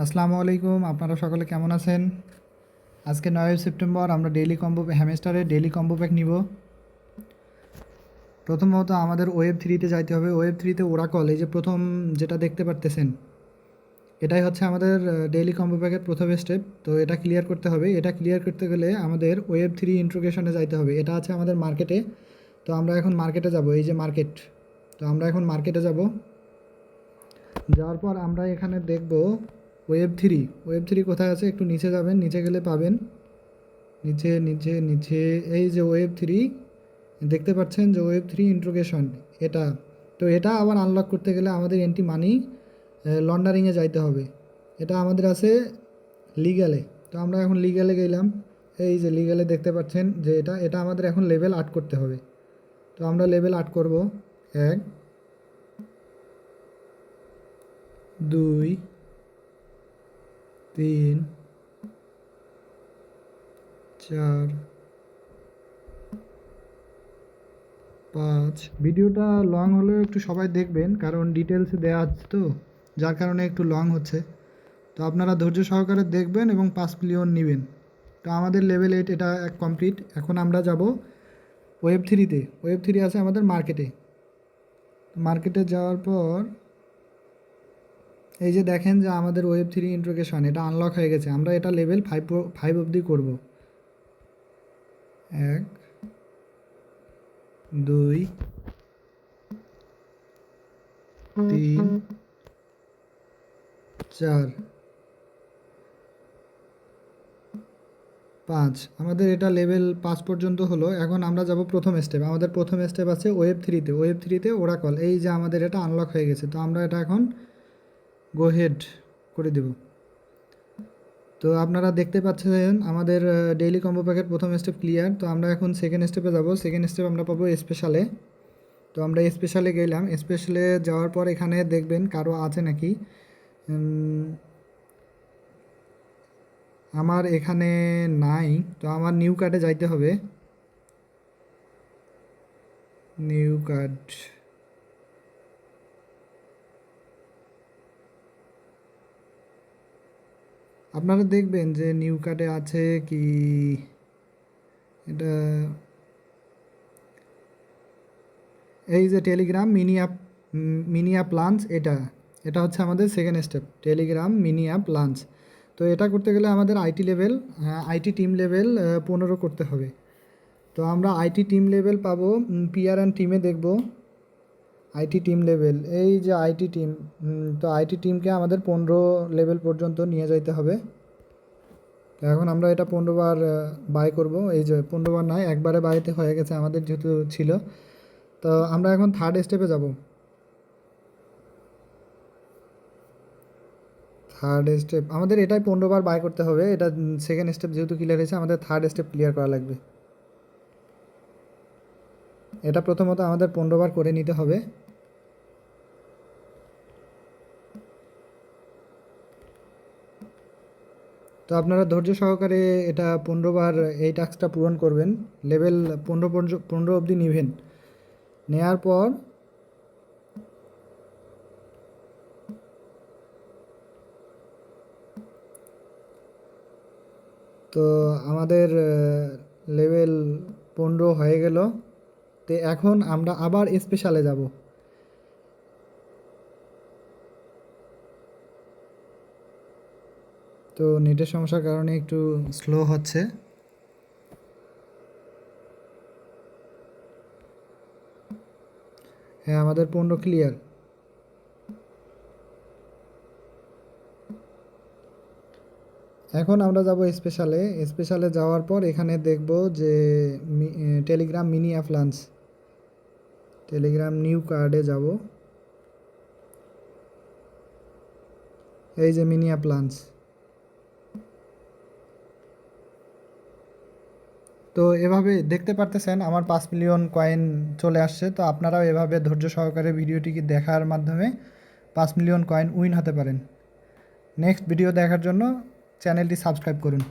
আসসালামু আলাইকুম, আপনারা সকলে কেমন আছেন? আজকে নয় সেপ্টেম্বর, আমরা ডেইলি কম্বো হ্যামেস্টারে ডেইলি কম্বো প্যাক নিব। প্রথমত আমাদের ওয়েব থ্রিতে যাইতে হবে। ওয়েব থ্রিতে ওরাকল এই যে প্রথম যেটা দেখতে পারতেছেন, এটাই হচ্ছে আমাদের ডেইলি কম্বো প্যাকের প্রথম স্টেপ তো এটা ক্লিয়ার করতে হবে। এটা ক্লিয়ার করতে গেলে আমাদের ওয়েব থ্রি ইন্ট্রোগেশনে যাইতে হবে। এটা আছে আমাদের মার্কেটে তো আমরা এখন মার্কেটে যাব, এই যে মার্কেট তো আমরা এখন মার্কেটে যাব। যাওয়ার পর আমরা এখানে দেখব ওয়েব থ্রি ওয়েব থ্রি কোথায় আছে? একটু নিচে যাবেন, নিচে গেলে পাবেন। নিচে নিচে নিচে, এই যে ওয়েব থ্রি দেখতে পাচ্ছেন যে ওয়েব থ্রি ইন্ট্রোগেশন এটা। তো এটা আবার আনলক করতে গেলে আমাদের এন্টি মানি লন্ডারিংয়ে যাইতে হবে। এটা আমাদের আছে লিগ্যালে তো আমরা এখন লিগ্যালে গেলাম। এই যে লিগ্যালে দেখতে পাচ্ছেন যে এটা এটা আমাদের এখন লেভেল আট করতে হবে। তো আমরা লেভেল আট করব। এক, দুই তিন, চার, পাঁচ। ভিডিওটা লং হলেও একটু সবাই দেখবেন, কারণ ডিটেলসে দেওয়া আছে তো, যার কারণে একটু লং হচ্ছে। তো আপনারা ধৈর্য সহকারে দেখবেন এবং পাঁচ মিলিয়ন নেবেন। তো আমাদের লেভেল এইট এটা কমপ্লিট এখন আমরা যাব ওয়েব থ্রিতে ওয়েব থ্রি আছে আমাদের মার্কেটে মার্কেটে যাওয়ার পর এই যে দেখেন যে আমাদের ওয়েব থ্রি ইন্ট্রোগেশন এটা আনলক হয়ে গেছে। আমরা এটা লেভেল ফাইভ ফাইভ অবধি করব। এক, দুই, তিন, চার, পাঁচ। আমাদের এটা লেভেল পাঁচ পর্যন্ত হলো। এখন আমরা যাব প্রথম স্টেপ আমাদের প্রথম স্টেপ আছে ওয়েব থ্রিতে ওয়েব থ্রিতে ওরাকল এই যে আমাদের এটা আনলক হয়ে গেছে। তো আমরা এটা এখন গো হেড করে দেব। তো আপনারা দেখতে পাচ্ছেন আমাদের ডেইলি কম্বো প্যাকেট প্রথম স্টেপ ক্লিয়ার তো আমরা এখন সেকেন্ড স্টেপে যাব। সেকেন্ড স্টেপ আমরা পাবো স্পেশালে তো আমরা স্পেশালে গেলাম। স্পেশালে যাওয়ার পর এখানে দেখবেন কারও আছে নাকি? আমার এখানে নাই। তো আমার নিউ কার্ডে যাইতে হবে। নিউ কার্ড আপনারা দেখবেন যে নিউ কার্ডে আছে কি, এটা এই যে Telegram mini app mini app launch এটা এটা হচ্ছে আমাদের second step Telegram mini app launch তো এটা করতে গেলে আমাদের IT level IT team level পনেরো করতে হবে। তো আমরা আইটি টিম লেভেল পাবো পিআর অ্যান্ড টিমে দেখব। আইটি টিম লেভেল, এই যে আইটি টিম তো আইটি টিমকে আমাদের পনেরো লেভেল পর্যন্ত নিয়ে যাইতে হবে। এখন আমরা এটা পনেরো বার বাই করব। এই যে পনেরো বার নয়, একবারে বাইতে হয়ে গেছে আমাদের যেহেতু ছিল। তো আমরা এখন থার্ড স্টেপে যাব। থার্ড স্টেপ আমাদের এটাই পনেরো বার বাই করতে হবে। এটা সেকেন্ড স্টেপ যেহেতু ক্লিয়ার হয়েছে, আমাদের থার্ড স্টেপ ক্লিয়ার করা লাগবে। এটা প্রথমত আমাদের পনেরো বার করে নিতে হবে। তো আপনারা ধৈর্য সহকারে এটা পনেরো বার এই টাস্কটা পূরণ করবেন, লেভেল পনেরো পনেরো অবধি নিবেন। নেয়ার পর তো আমাদের লেভেল পনেরো হয়ে গেল। তো এখন আমরা আবার স্পেশালে যাব। তো নেটের সমস্যার কারণে একটু স্লো হচ্ছে। হ্যাঁ আমাদের পনেরো ক্লিয়ার এখন আমরা যাব স্পেশালে স্পেশালে যাওয়ার পর এখানে দেখব যে Telegram mini app launch Telegram new কার্ডে যাব। এই যে মিনি অ্যাপ লাঞ্চ তো এভাবে দেখতে পারতেছেন, আমার পাঁচ মিলিয়ন কয়েন চলে আসছে। তো আপনারাও এভাবে ধৈর্য সহকারে ভিডিওটিকে দেখার মাধ্যমে পাঁচ মিলিয়ন কয়েন উইন হতে পারেন। নেক্সট ভিডিও দেখার জন্য চ্যানেলটি সাবস্ক্রাইব করুন।